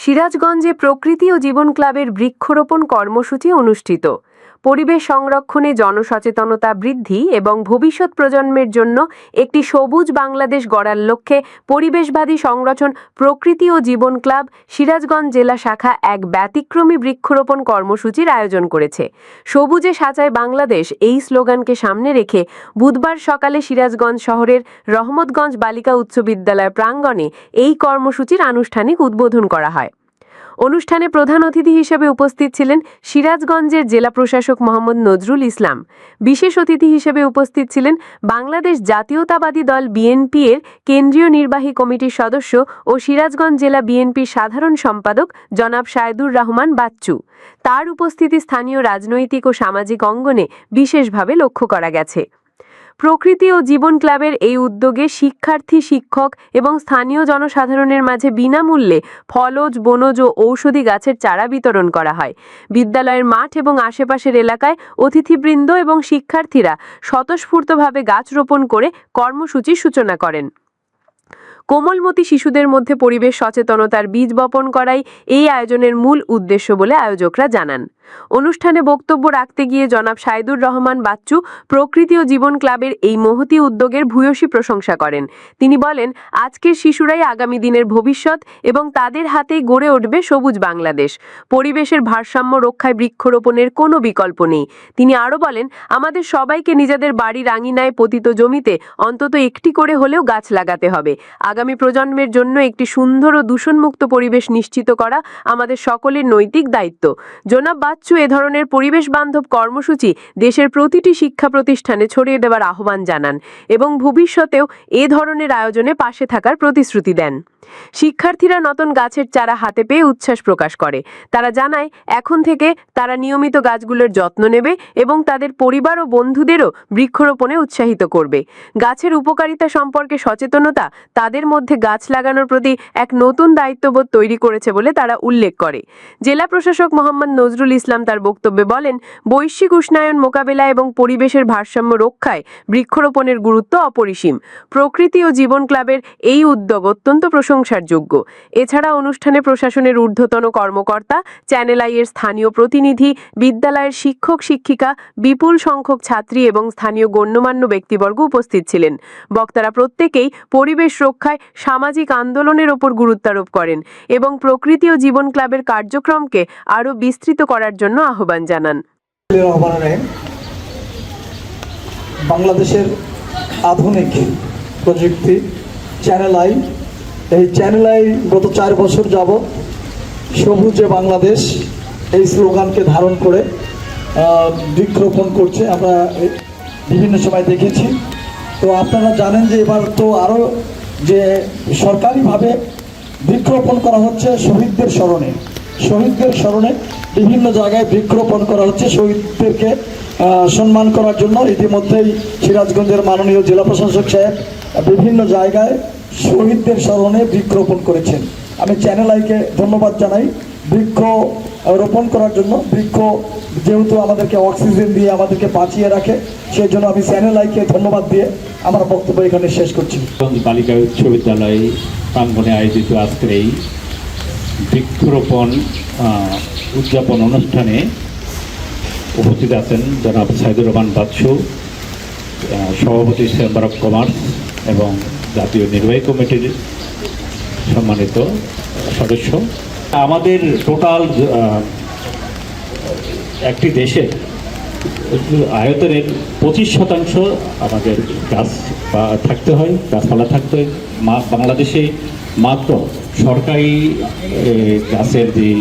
সিরাজগঞ্জে প্রকৃতি ও জীবন ক্লাবের বৃক্ষরোপণ কর্মসূচি অনুষ্ঠিত। পরিবেশ সংরক্ষণে জনসচেতনতা বৃদ্ধি এবং ভবিষ্যৎ প্রজন্মের জন্য একটি সবুজ বাংলাদেশ গড়ার লক্ষ্যে পরিবেশবাদী সংগঠন প্রকৃতি ও জীবন ক্লাব সিরাজগঞ্জ জেলা শাখা এক ব্যতিক্রমী বৃক্ষরোপণ কর্মসূচির আয়োজন করেছে। সবুজে সাজায় বাংলাদেশ এই স্লোগানকে সামনে রেখে বুধবার সকালে সিরাজগঞ্জ শহরের রহমতগঞ্জ বালিকা উচ্চ বিদ্যালয় প্রাঙ্গণে এই কর্মসূচির আনুষ্ঠানিক উদ্বোধন করা হয়। অনুষ্ঠানে প্রধান অতিথি হিসেবে উপস্থিত ছিলেন সিরাজগঞ্জের জেলা প্রশাসক মোহাম্মদ নজরুল ইসলাম। বিশেষ অতিথি হিসেবে উপস্থিত ছিলেন বাংলাদেশ জাতীয়তাবাদী দল বিএনপি এর কেন্দ্রীয় নির্বাহী কমিটির সদস্য ও সিরাজগঞ্জ জেলা বিএনপির সাধারণ সম্পাদক জনাব সায়দুর রহমান বাচ্চু। তার উপস্থিতি স্থানীয় রাজনৈতিক ও সামাজিক অঙ্গনে বিশেষভাবে লক্ষ্য করা গেছে। প্রকৃতি ও জীবন ক্লাবের এই উদ্যোগে শিক্ষার্থী, শিক্ষক এবং স্থানীয় জনসাধারণের মাঝে বিনামূল্যে ফলজ, বনজ ও ঔষধি গাছের চারা বিতরণ করা হয়। বিদ্যালয়ের মাঠ এবং আশেপাশের এলাকায় অতিথিবৃন্দ এবং শিক্ষার্থীরা স্বতঃস্ফূর্তভাবে গাছ রোপণ করে কর্মসূচির সূচনা করেন। কোমলমতি শিশুদের মধ্যে পরিবেশ সচেতনতার বীজ বপন করাই এই আয়োজনের মূল উদ্দেশ্য বলে আয়োজকরা জানান। অনুষ্ঠানে বক্তব্য রাখতে গিয়ে জনাব সাইদুর রহমান বাচ্চু প্রকৃতি ও জীবন ক্লাবের এই মহতি উদ্যোগের ভূয়সী প্রশংসা করেন। তিনি বলেন, আজকের শিশুরাই আগামী দিনের ভবিষ্যৎ এবং তাদের হাতেই গড়ে উঠবে সবুজ বাংলাদেশ। পরিবেশের ভারসাম্য রক্ষায় বৃক্ষরোপণের কোনো বিকল্প নেই। তিনি আরও বলেন, আমাদের সবাইকে নিজেদের বাড়ির আঙিনায় পতিত জমিতে অন্তত একটি করে হলেও গাছ লাগাতে হবে। আগামী প্রজন্মের জন্য একটি সুন্দর ও দূষণমুক্ত পরিবেশ নিশ্চিত করা আমাদের সকলের নৈতিক দায়িত্ব। জনাব বাচ্চু এ ধরনের পরিবেশ বান্ধব কর্মসূচি দেশের প্রতিটি শিক্ষা প্রতিষ্ঠানে ছড়িয়ে দেওয়ার আহ্বান জানান এবং ভবিষ্যতেও এ ধরনের আয়োজনে পাশে থাকার প্রতিশ্রুতি দেন। শিক্ষার্থীরা নতুন গাছের চারা হাতে পেয়ে উচ্ছ্বাস প্রকাশ করে। তারা জানায়, এখন থেকে তারা নিয়মিত গাছগুলোর যত্ন নেবে এবং তাদের পরিবার ও বন্ধুদেরও বৃক্ষরোপণে উৎসাহিত করবে। গাছের উপকারিতা সম্পর্কে সচেতনতা তাদের মধ্যে গাছ লাগানোর প্রতি এক নতুন দায়িত্ববোধ তৈরি করেছে বলে তারা উল্লেখ করে। জেলা প্রশাসক মোহাম্মদ নজরুল ইসলাম তার বক্তব্যে বলেন, বৈশ্বিক উষ্ণায়ন মোকাবেলা এবং পরিবেশের ভারসাম্য রক্ষায় বৃক্ষরোপণের গুরুত্ব অপরিসীম। প্রকৃতি ও জীবন ক্লাবের এই উদ্যোগ অত্যন্ত প্রশংসার যোগ্য এছাড়া অনুষ্ঠানে প্রশাসনের ঊর্ধ্বতন কর্মকর্তা, চ্যানেল আইয়ের স্থানীয় প্রতিনিধি, বিদ্যালয়ের শিক্ষক, শিক্ষিকা, বিপুল সংখ্যক ছাত্রী এবং স্থানীয় গণ্যমান্য ব্যক্তিবর্গ উপস্থিত ছিলেন। বক্তারা প্রত্যেকেই পরিবেশ রক্ষায় সামাজিক আন্দোলনের ওপর গুরুত্বারোপ করেন এবং প্রকৃতি ও জীবন ক্লাবের কার্যক্রমকে আরও বিস্তৃত করার জন্য আহ্বান জানান। বাংলাদেশের আধুনিক প্রযুক্তি চ্যানেল আই, এই চ্যানেল আই গত চার বছর যাবৎ সবুজে বাংলাদেশ এই স্লোগানকে ধারণ করে বৃক্ষরোপণ করছে। আমরা বিভিন্ন সময় দেখেছি। তো আপনারা জানেন যে এবার তো আরও যে সরকারিভাবে বৃক্ষরোপণ করা হচ্ছে শহীদদের স্মরণে। শহীদদের স্মরণে বিভিন্ন জায়গায় বৃক্ষরোপণ করা হচ্ছে। শহীদদেরকে সম্মান করার জন্য ইতিমধ্যেই সিরাজগঞ্জের মাননীয় জেলা প্রশাসক সাহেব বিভিন্ন জায়গায় শহীদদের স্মরণে বৃক্ষরোপণ করেছেন। আমি চ্যানেল আইকে ধন্যবাদ জানাই। বৃক্ষ রোপণ করার জন্য, বৃক্ষ যেহেতু আমাদেরকে অক্সিজেন দিয়ে আমাদেরকে বাঁচিয়ে রাখে, সেই জন্য আমি চ্যানেল আইকে ধন্যবাদ দিয়ে আমার বক্তব্য এখানে শেষ করছি। বালিকা উচ্চ বিদ্যালয় প্রাঙ্গণে আয়োজিত আজকের এই বৃক্ষরোপণ উদযাপন অনুষ্ঠানে উপস্থিত আছেন জনাব সাইদুর রহমান বাদশু সভাপতি চেম্বার অফ কমার্স এবং জাতীয় নির্বাহী কমিটির সম্মানিত সদস্য। আমাদের টোটাল একটি দেশের আয়তনের পঁচিশ শতাংশ আমাদের গাছ থাকতে হয়, গাছপালা থাকতে হয়। মা- বাংলাদেশে মাত্র সরকারি গাছের যে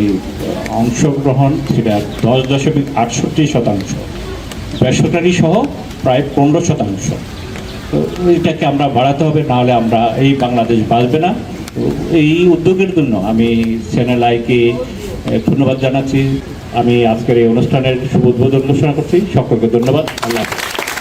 অংশগ্রহণ, সেটা দশ দশমিক আটষট্টি শতাংশ। বেসরকারি সহ প্রায় পনেরো শতাংশ। এটাকে আমরা বাড়াতে হবে নাহলে আমরা এই বাংলাদেশ বাঁচবে না। এই উদ্যোগের জন্য আমি চ্যানেল আইকে ধন্যবাদ জানাচ্ছি। আমি আজকের এই অনুষ্ঠানের শুভ উদ্বোধন ঘোষণা করছি সকলকে ধন্যবাদ আল্লাহ।